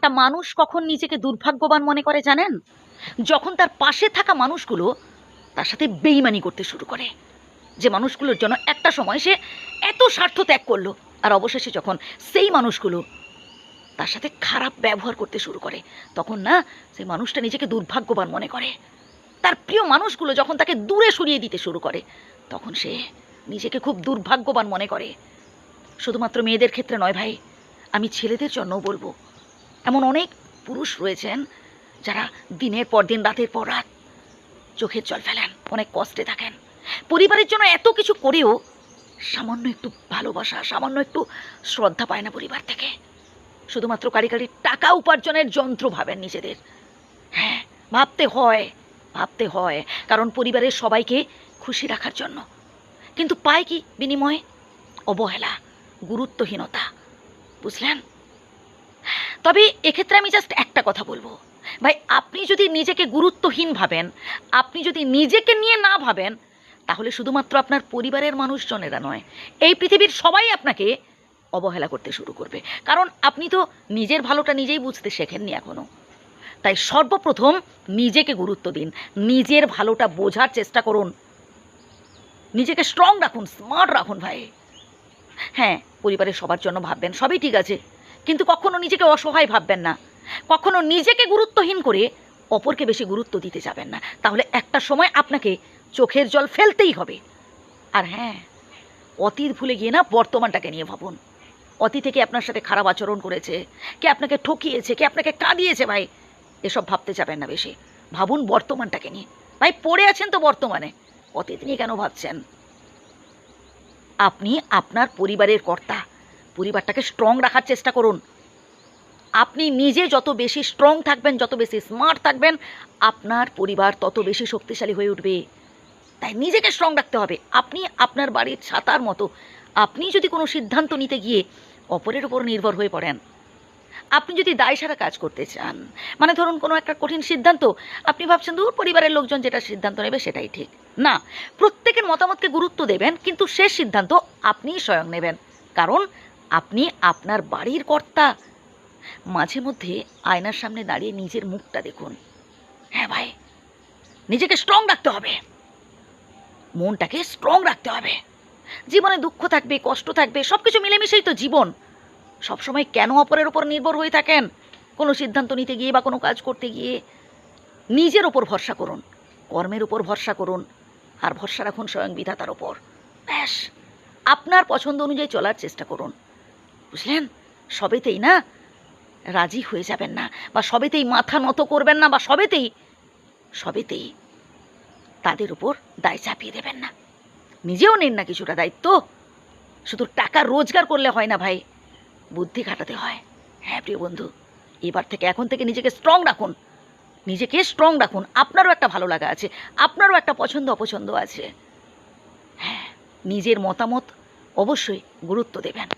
একটা মানুষ কখন নিজেকে দুর্ভাগ্যবান মনে করে জানেন? যখন তার পাশে থাকা মানুষগুলো তার সাথে বেইমানি করতে শুরু করে। যে মানুষগুলোর জন্য একটা সময় সে এত স্বার্থ ত্যাগ করল, আর অবশেষে যখন সেই মানুষগুলো তার সাথে খারাপ ব্যবহার করতে শুরু করে, তখন না সেই মানুষটা নিজেকে দুর্ভাগ্যবান মনে করে। তার প্রিয় মানুষগুলো যখন তাকে দূরে সরিয়ে দিতে শুরু করে, তখন সে নিজেকে খুব দুর্ভাগ্যবান মনে করে। শুধুমাত্র মেয়েদের ক্ষেত্রে নয় ভাই, আমি ছেলেদের জন্যও বলব এমন অনেক পুরুষ রয়েছেন যারা দিনের পর দিন, রাতের পর রাত চোখের জল ফেলেন, অনেক কষ্টে থাকেন। পরিবারের জন্য এত কিছু করেও সামান্য একটু ভালোবাসা, সামান্য একটু শ্রদ্ধা পায় না পরিবার থেকে। শুধুমাত্র কারি কারি টাকা উপার্জনের যন্ত্র ভাবেন নিজেদের। হ্যাঁ ভাবতে হয় ভাবতে হয়, কারণ পরিবারের সবাইকে খুশি রাখার জন্য। কিন্তু পায় কি বিনিময়ে? অবহেলা, গুরুত্বহীনতা, বুঝলেন? তবে এক্ষেত্রে আমি জাস্ট একটা কথা বলব। ভাই, আপনি যদি নিজেকে গুরুত্বহীন ভাবেন, আপনি যদি নিজেকে নিয়ে না ভাবেন, তাহলে শুধুমাত্র আপনার পরিবারের মানুষজনেরা নয়, এই পৃথিবীর সবাই আপনাকে অবহেলা করতে শুরু করবে। কারণ আপনি তো নিজের ভালোটা নিজেই বুঝতে শেখেননি এখনও তাই সর্বপ্রথম নিজেকে গুরুত্ব দিন, নিজের ভালোটা বোঝার চেষ্টা করুন। নিজেকে স্ট্রং রাখুন স্মার্ট রাখুন ভাই। হ্যাঁ পরিবারের সবার জন্য ভাববেন, সবই ঠিক আছে। কিন্তু কখনো নিজেকে অসহায় ভাববেন না। কখনো নিজেকে গুরুত্বহীন করে অপরকে বেশি গুরুত্ব দিতে যাবেন না। তাহলে একটা সময় আপনাকে চোখের জল ফেলতেই হবে। আর হ্যাঁ অতীত ভুলে গিয়ে না বর্তমানটাকে নিয়ে ভাবুন। অতীতে কে আপনার সাথে খারাপ আচরণ করেছে, কে আপনাকে ঠকিয়েছে, কে আপনাকে কাঁদিয়েছে ভাই, এসব ভাবতে যাবেন না বেশি। ভাবুন বর্তমানটাকে নিয়ে। ভাই, পড়ে আছেন তো বর্তমানে। অতীত নিয়ে কেন ভাবছেন? আপনি আপনার পরিবারের কর্তা। পরিবারটাকে স্ট্রং রাখার চেষ্টা করুন। আপনি নিজে যত বেশি স্ট্রং থাকবেন, যত বেশি স্মার্ট থাকবেন, আপনার পরিবার তত বেশি শক্তিশালী হয়ে উঠবে। তাই নিজেকে স্ট্রং রাখতে হবে। আপনি আপনার বাড়ির ছাতার মতো। আপনি যদি কোনো সিদ্ধান্ত নিতে গিয়ে অপরের উপর নির্ভর হয়ে পড়েন, আপনি যদি দায় সারা কাজ করতে চান মানে ধরুন কোনো একটা কঠিন সিদ্ধান্ত, আপনি ভাবছেন দূর পরিবারের লোকজন যেটা সিদ্ধান্ত নেবে সেটাই ঠিক। না, প্রত্যেকের মতামতকে গুরুত্ব দেবেন, কিন্তু শেষ সিদ্ধান্ত আপনিই স্বয়ং নেবেন। কারণ আপনি আপনার বাড়ির কর্তা। মাঝে মধ্যে আয়নার সামনে দাঁড়িয়ে নিজের মুখটা দেখুন। হ্যাঁ ভাই, নিজেকে স্ট্রং রাখতে হবে। মনটাকে স্ট্রং রাখতে হবে। জীবনে দুঃখ থাকবে, কষ্ট থাকবে সব কিছু মিলেমিশেই তো জীবন। সবসময় কেন অপরের ওপর নির্ভর হয়ে থাকেন? কোনো সিদ্ধান্ত নিতে গিয়ে বা কোনো কাজ করতে গিয়ে নিজের ওপর ভরসা করুন, কর্মের উপর ভরসা করুন, আর ভরসা রাখুন স্বয়ং বিধাতার ওপর ব্যাস, আপনার পছন্দ অনুযায়ী চলার চেষ্টা করুন। বুঝলেন? সবেতেই না রাজি হয়ে যাবেন না, বা সবেতেই মাথা নত করবেন না, বা সবেতেই সবেতেই তাদের উপর দায় চাপিয়ে দেবেন না। নিজেও নেন না কিছুটা দায়িত্ব। শুধু টাকা রোজগার করলে হয় না ভাই, বুদ্ধি খাটাতে হয়। হ্যাঁ প্রিয় বন্ধু, এবার থেকে এখন থেকে নিজেকে স্ট্রং রাখুন। নিজেকে স্ট্রং রাখুন। আপনারও একটা ভালো লাগা আছে, আপনারও একটা পছন্দ অপছন্দ আছে। হ্যাঁ নিজের মতামত অবশ্যই গুরুত্ব দেবেন।